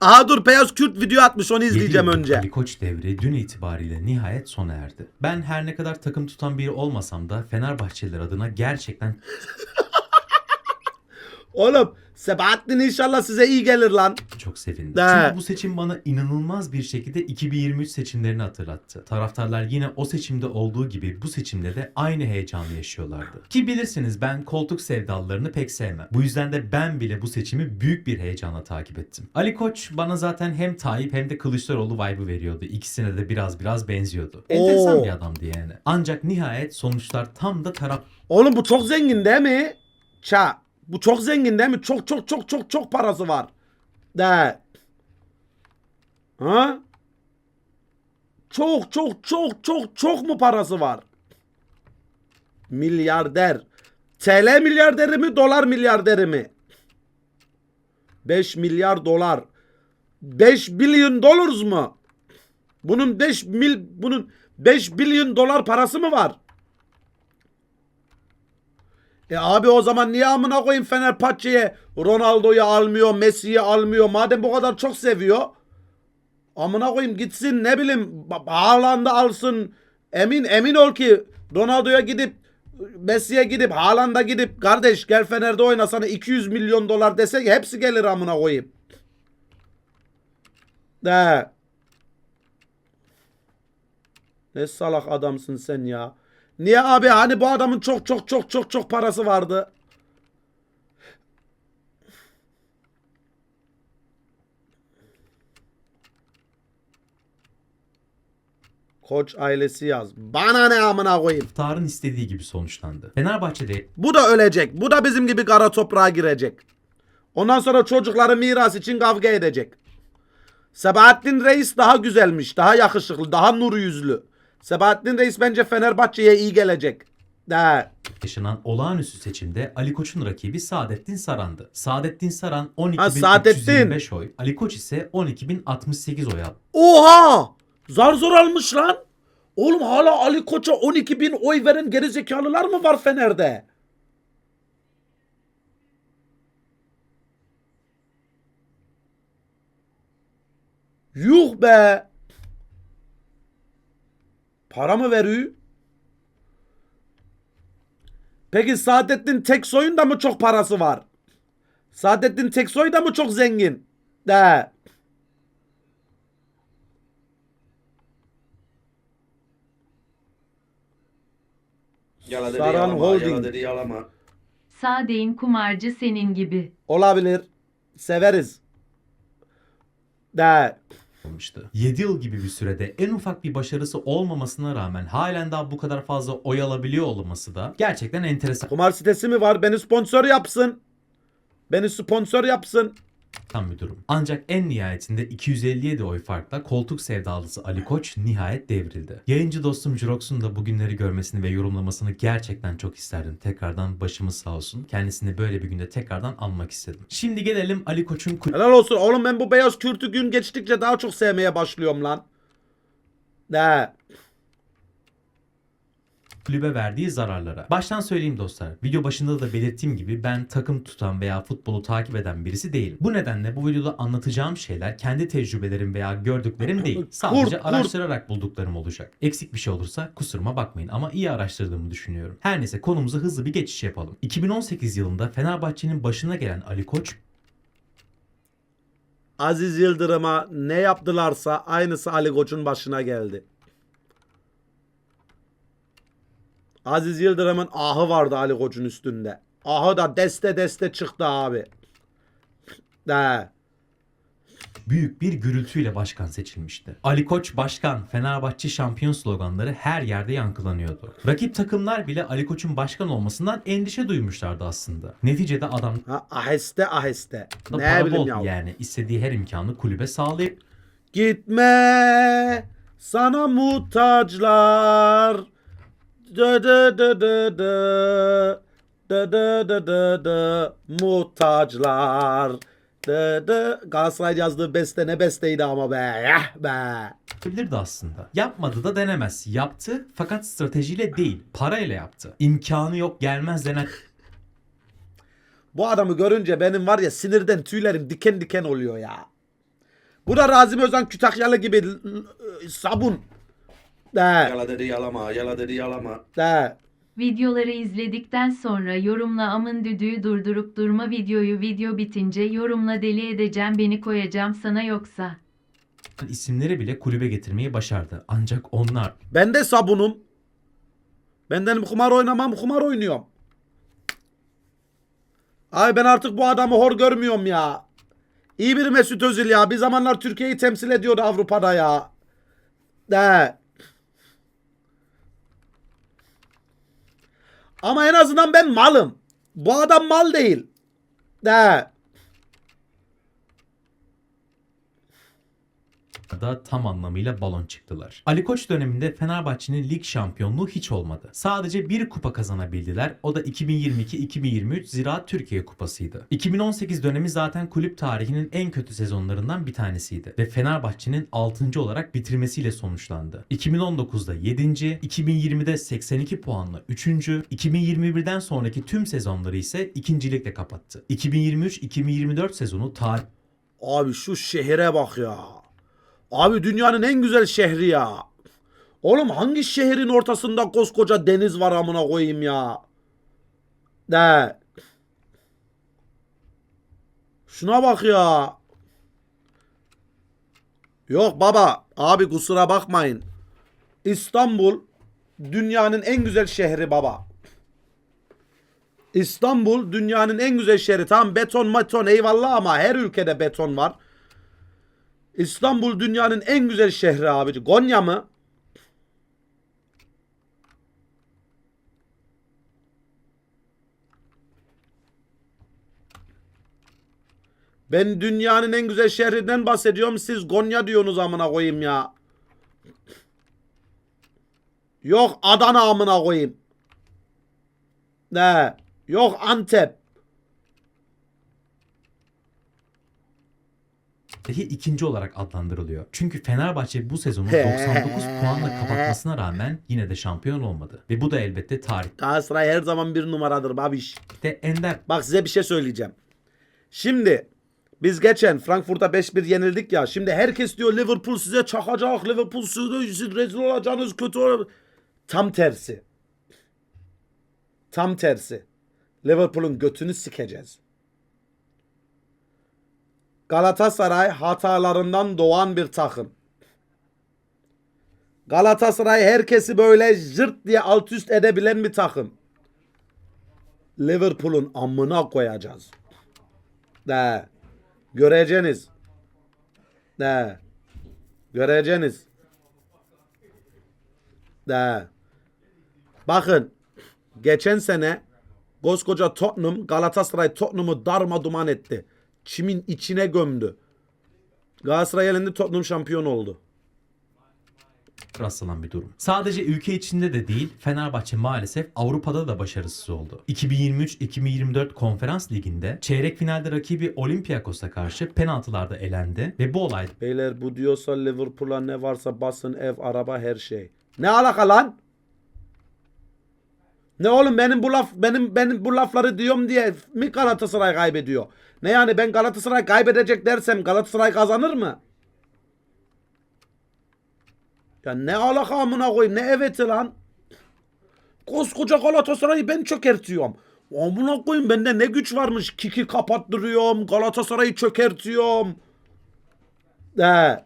Aha dur Beyaz Kürt video atmış onu izleyeceğim Yedi önce. Ali Koç devri dün itibariyle nihayet sona erdi. Ben her ne kadar takım tutan biri olmasam da Fenerbahçeliler adına gerçekten Oğlum Sebahattin inşallah size iyi gelir lan. çok sevindim. De. Çünkü bu seçim bana inanılmaz bir şekilde 2023 seçimlerini hatırlattı. Taraftarlar yine o seçimde olduğu gibi bu seçimde de aynı heyecanı yaşıyorlardı. Ki bilirsiniz ben koltuk sevdalılarını pek sevmem. Bu yüzden de ben bile bu seçimi büyük bir heyecanla takip ettim. Ali Koç bana zaten hem Tayyip hem de Kılıçdaroğlu vibe'ı veriyordu. İkisine de biraz biraz benziyordu. Enteresan Oo. bir adamdı yani. Ancak nihayet sonuçlar tam da taraf Oğlum bu çok zengin değil mi? Ça. Bu çok zengin değil mi? Çok çok çok çok çok parası var. De. Ha? Çok çok çok çok çok mu parası var? Milyarder. TL milyarderi mi dolar milyarderi mi? 5 milyar dolar. 5 milyon dollars mu? Bunun 5 mil bunun 5 milyon dolar parası mı var? E abi o zaman niye amına koyayım Fenerbahçe'ye Ronaldo'yu almıyor, Messi'yi almıyor. Madem bu kadar çok seviyor. Amına koyayım gitsin ne bileyim Haaland'ı alsın. Emin emin ol ki Ronaldo'ya gidip Messi'ye gidip Haaland'a gidip kardeş gel Fener'de oyna sana 200 milyon dolar desek hepsi gelir amına koyayım. De. Ne salak adamsın sen ya. Niye abi hani bu adamın çok çok çok çok çok parası vardı. Koç ailesi yaz. Bana ne amına koyayım. taraftarın istediği gibi sonuçlandı. Fenerbahçe'de Bu da ölecek. Bu da bizim gibi kara toprağa girecek. Ondan sonra çocukları miras için kavga edecek. Sebahattin Reis daha güzelmiş. Daha yakışıklı. Daha nur yüzlü. Sebahattin Reis bence Fenerbahçe'ye iyi gelecek. De. yaşanan olağanüstü seçimde Ali Koç'un rakibi Saadettin Saran'dı. Saadettin Saran Ha, Saadettin. 12.325 oy, Ali Koç ise 12.068 oy aldı. Oha! Zar zor almış lan. Oğlum hala Ali Koç'a 12 bin oy veren gerizekalılar mı var Fener'de? Yuh be! Para mı veriyor? Peki Saadettin Teksoy'un da mı çok parası var? Saadettin Teksoy da mı çok zengin? De. Yala dedi Saran yalama, Holding. yala dedi yalama. Sade'in kumarcı senin gibi. Olabilir. Severiz. De. Olmuştu. 7 yıl gibi bir sürede en ufak bir başarısı olmamasına rağmen halen daha bu kadar fazla oy alabiliyor olması da gerçekten enteresan Kumar sitesi mi var? Beni sponsor yapsın. Beni sponsor yapsın. Bir durum. Ancak en nihayetinde 257 oy farkla koltuk sevdalısı Ali Koç nihayet devrildi. Yayıncı dostum Jurox'un da bugünleri görmesini ve yorumlamasını gerçekten çok isterdim. Tekrardan başımız sağ olsun. Kendisini böyle bir günde tekrardan anmak istedim. Şimdi gelelim Ali Koç'un Helal olsun. Oğlum ben bu beyaz kürtü gün geçtikçe daha çok sevmeye başlıyorum lan. De. Kulübe verdiği zararlara. Baştan söyleyeyim dostlar. Video başında da belirttiğim gibi ben takım tutan veya futbolu takip eden birisi değilim. Bu nedenle bu videoda anlatacağım şeyler kendi tecrübelerim veya gördüklerim değil. Sadece Kurt, kurt. araştırarak bulduklarım olacak. Eksik bir şey olursa kusuruma bakmayın ama iyi araştırdığımı düşünüyorum. Her neyse konumuza hızlı bir geçiş yapalım. 2018 yılında Fenerbahçe'nin başına gelen Ali Koç Aziz Yıldırım'a ne yaptılarsa aynısı Ali Koç'un başına geldi. Aziz Yıldırım'ın ahı vardı Ali Koç'un üstünde. Ahı da deste deste çıktı abi. De. büyük bir gürültüyle başkan seçilmişti. Ali Koç başkan, Fenerbahçe şampiyon sloganları her yerde yankılanıyordu. Rakip takımlar bile Ali Koç'un başkan olmasından endişe duymuşlardı aslında. Neticede adam Ha, aheste aheste. da Ne para bileyim bol ya. yani istediği her imkanı kulübe sağlayıp Gitme sana muhtaçlar. Dö dö dö dö dö. Dö dö dö dö dö. Muhtaçlar. Dö dö. Galatasaray yazdığı beste ne besteydi ama be. Yah be. yapabilirdi aslında. Yapmadı da denemez. Yaptı fakat stratejiyle değil, parayla yaptı. İmkanı yok gelmez denen Bu adamı görünce benim var ya sinirden tüylerim diken diken oluyor ya. Bu da Razim Özan Kütahyalı gibi sabun. De, Yala dedi yalama, yala dedi yalama. de. Videoları izledikten sonra yorumla amın düdüğü durdurup durma videoyu video bitince yorumla deli edeceğim beni koyacağım sana yoksa. isimleri bile kulübe getirmeyi başardı. Ancak onlar Ben de sabunum. Benden kumar oynamam, kumar oynuyorum. Ay ben artık bu adamı hor görmüyorum ya. İyi bir Mesut Özil ya. Bir zamanlar Türkiye'yi temsil ediyordu Avrupa'da ya. De. Ama en azından ben malım. Bu adam mal değil. De. Da tam anlamıyla balon çıktılar. Ali Koç döneminde Fenerbahçe'nin lig şampiyonluğu hiç olmadı. Sadece bir kupa kazanabildiler. O da 2022-2023 Ziraat Türkiye Kupası'ydı. 2018 dönemi zaten kulüp tarihinin en kötü sezonlarından bir tanesiydi ve Fenerbahçe'nin 6. olarak bitirmesiyle sonuçlandı. 2019'da 7. 2020'de 82 puanla 3. 2021'den sonraki tüm sezonları ise ikincilikle kapattı. 2023-2024 sezonu tarih Abi şu şehre bak ya. Abi dünyanın en güzel şehri ya. Oğlum hangi şehrin ortasında koskoca deniz var amına koyayım ya. De. Şuna bak ya. Yok baba. Abi kusura bakmayın. İstanbul dünyanın en güzel şehri baba. İstanbul dünyanın en güzel şehri. Tamam beton beton eyvallah ama her ülkede beton var. İstanbul dünyanın en güzel şehri abici. Konya mı? Ben dünyanın en güzel şehrinden bahsediyorum. Siz Konya diyorsunuz amına koyayım ya. Yok Adana amına koyayım. Ne? Yok Antep. Dahi ikinci olarak adlandırılıyor. Çünkü Fenerbahçe bu sezonu 99 puanla kapatmasına rağmen yine de şampiyon olmadı. Ve bu da elbette tarihte Galatasaray her zaman bir numaradır babiş. ender Bak size bir şey söyleyeceğim. Şimdi biz geçen Frankfurt'a 5-1 yenildik ya. Şimdi herkes diyor Liverpool size çakacak. Liverpool size siz rezil olacaksınız kötü olur. Tam tersi. Tam tersi. Liverpool'un götünü sikeceğiz. Galatasaray hatalarından doğan bir takım. Galatasaray herkesi böyle jırt diye alt üst edebilen bir takım. Liverpool'un amına koyacağız. De. Göreceğiniz. De. Göreceğiniz. De. Bakın. Geçen sene koskoca Tottenham Galatasaray Tottenham'ı darma duman etti. Çimin içine gömdü. Galatasaray elinde Tottenham şampiyon oldu. rastlanan bir durum. Sadece ülke içinde de değil Fenerbahçe maalesef Avrupa'da da başarısız oldu. 2023-2024 Konferans Ligi'nde çeyrek finalde rakibi Olympiakos'a karşı penaltılarda elendi ve bu olay Beyler bu diyorsa Liverpool'a ne varsa basın ev, araba her şey. Ne alaka lan? Ne oğlum benim bu laf benim benim bu lafları diyorum diye mi Galatasaray kaybediyor? Ne yani ben Galatasaray kaybedecek dersem Galatasaray kazanır mı? Ya ne alaka amına koyayım ne eveti lan? Koskoca Galatasaray'ı ben çökertiyorum. Amına koyayım bende ne güç varmış. Kiki kapattırıyorum. Galatasaray'ı çökertiyorum. De.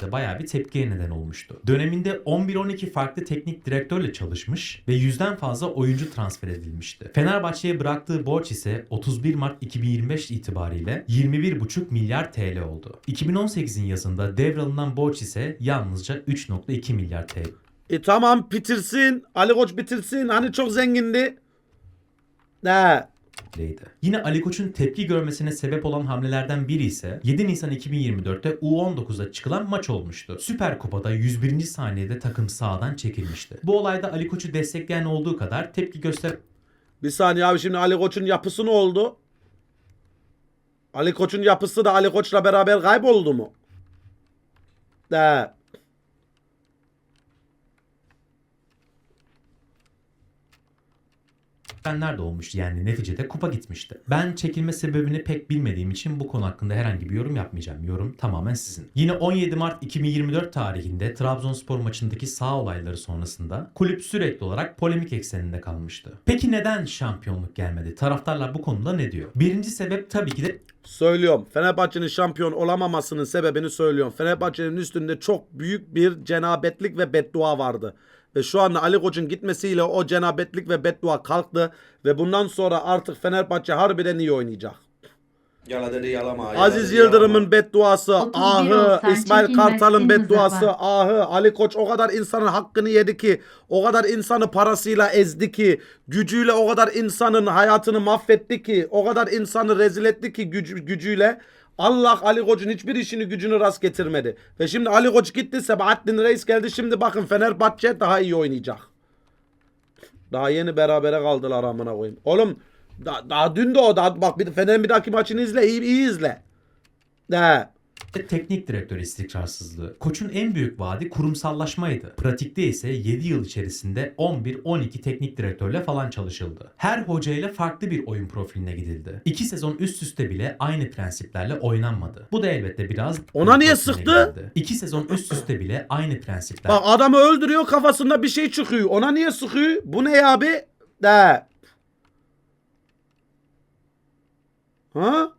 De bayağı bir tepkiye neden olmuştu. Döneminde 11-12 farklı teknik direktörle çalışmış ve yüzden fazla oyuncu transfer edilmişti. Fenerbahçe'ye bıraktığı borç ise 31 Mart 2025 itibariyle 21,5 milyar TL oldu. 2018'in yazında devralınan borç ise yalnızca 3,2 milyar TL. E tamam bitirsin. Ali Koç bitirsin. Hani çok zengindi. Ne? TL'ydi. Yine Ali Koç'un tepki görmesine sebep olan hamlelerden biri ise 7 Nisan 2024'te U19'da çıkılan maç olmuştu. Süper Kupa'da 101. saniyede takım sağdan çekilmişti. Bu olayda Ali Koç'u destekleyen olduğu kadar tepki göster Bir saniye abi şimdi Ali Koç'un yapısı ne oldu? Ali Koç'un yapısı da Ali Koç'la beraber kayboldu mu? De. De olmuştu yani neticede kupa gitmişti. Ben çekilme sebebini pek bilmediğim için bu konu hakkında herhangi bir yorum yapmayacağım. Yorum tamamen sizin. Yine 17 Mart 2024 tarihinde Trabzonspor maçındaki sağ olayları sonrasında kulüp sürekli olarak polemik ekseninde kalmıştı. Peki neden şampiyonluk gelmedi? Taraftarlar bu konuda ne diyor? Birinci sebep tabii ki de Söylüyorum. Fenerbahçe'nin şampiyon olamamasının sebebini söylüyorum. Fenerbahçe'nin üstünde çok büyük bir cenabetlik ve beddua vardı. Ve şu anda Ali Koç'un gitmesiyle o cenabetlik ve beddua kalktı. Ve bundan sonra artık Fenerbahçe harbiden iyi oynayacak. Yala dedi yalama. yala Aziz dedi Yıldırım'ın yalama. bedduası, 31 ahı, İsmail Kartal'ın bedduası, Mustafa. ahı, Ali Koç o kadar insanın hakkını yedi ki, o kadar insanı parasıyla ezdi ki, gücüyle o kadar insanın hayatını mahvetti ki, o kadar insanı rezil etti ki gücü, gücüyle. Allah Ali Koç'un hiçbir işini gücünü rast getirmedi. Ve şimdi Ali Koç gitti, Sebahattin Reis geldi. Şimdi bakın Fenerbahçe daha iyi oynayacak. Daha yeni berabere kaldılar amına koyayım. Oğlum da- daha dün de o daha bak bir Fener'in bir dahaki maçını izle iyi, iyi izle. Ne? Teknik direktör istikrarsızlığı. Koç'un en büyük vaadi kurumsallaşmaydı. Pratikte ise 7 yıl içerisinde 11-12 teknik direktörle falan çalışıldı. Her hocayla farklı bir oyun profiline gidildi. 2 sezon üst üste bile aynı prensiplerle oynanmadı. Bu da elbette biraz Ona niye sıktı? gidildi. 2 sezon üst üste bile aynı prensipler Bak adamı öldürüyor kafasında bir şey çıkıyor. Ona niye sıkıyor? Bu ne ya abi? De. Ha?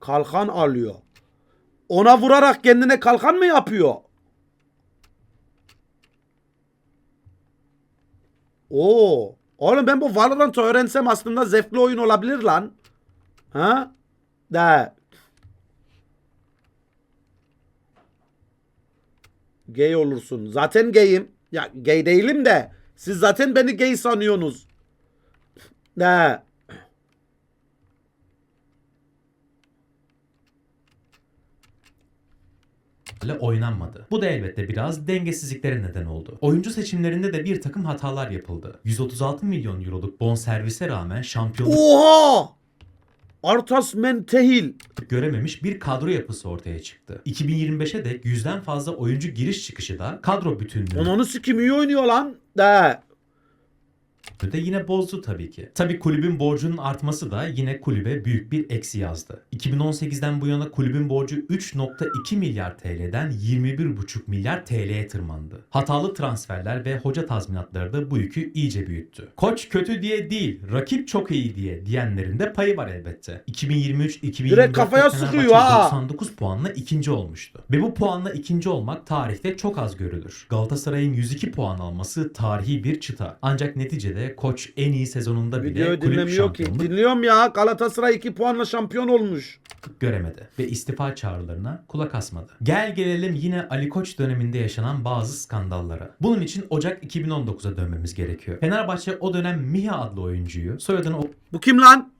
Kalkan alıyor. Ona vurarak kendine kalkan mı yapıyor? Oo. Oğlum ben bu Valorant'ı öğrensem aslında zevkli oyun olabilir lan. Ha? De. Gay olursun. Zaten gayim. Ya gay değilim de. Siz zaten beni gay sanıyorsunuz. Ne? İle oynanmadı. Bu da elbette biraz dengesizliklere neden oldu. Oyuncu seçimlerinde de bir takım hatalar yapıldı. 136 milyon euroluk bonservise rağmen şampiyonluk Oha! Artas Mentehil. görememiş bir kadro yapısı ortaya çıktı. 2025'e dek yüzden fazla oyuncu giriş çıkışı da kadro bütünlüğünü Onunu sikim iyi oynuyor lan. De. De yine bozdu tabii ki. Tabii kulübün borcunun artması da yine kulübe büyük bir eksi yazdı. 2018'den bu yana kulübün borcu 3.2 milyar TL'den 21.5 milyar TL'ye tırmandı. Hatalı transferler ve hoca tazminatları da bu yükü iyice büyüttü. Koç kötü diye değil, rakip çok iyi diye diyenlerin de payı var elbette. 2023-2024'te Direkt kafaya sıkıyor ha. 99 puanla ikinci olmuştu. Ve bu puanla ikinci olmak tarihte çok az görülür. Galatasaray'ın 102 puan alması tarihi bir çıta. Ancak neticede koç en iyi sezonunda bile Videoyu kulüp dinlemiyor ki. şampiyonluk Dinliyorum ya. Galatasaray 2 puanla şampiyon olmuş. göremedi ve istifa çağrılarına kulak asmadı. Gel gelelim yine Ali Koç döneminde yaşanan bazı skandallara. Bunun için Ocak 2019'a dönmemiz gerekiyor. Fenerbahçe o dönem Miha adlı oyuncuyu, soyadını Bu kim lan?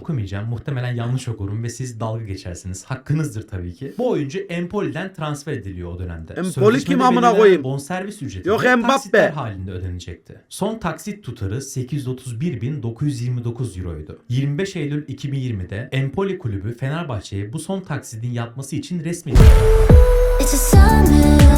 Okumayacağım. Muhtemelen yanlış okurum ve siz dalga geçersiniz. Hakkınızdır tabii ki. Bu oyuncu Empoli'den transfer ediliyor o dönemde. Empoli kim amına koyayım? Bonservis ücreti Yok Mbappe. halinde ödenecekti. Son taksit tutarı 831.929 euroydu. 25 Eylül 2020'de Empoli kulübü Fenerbahçe'ye bu son taksidin yatması için resmi It's a summer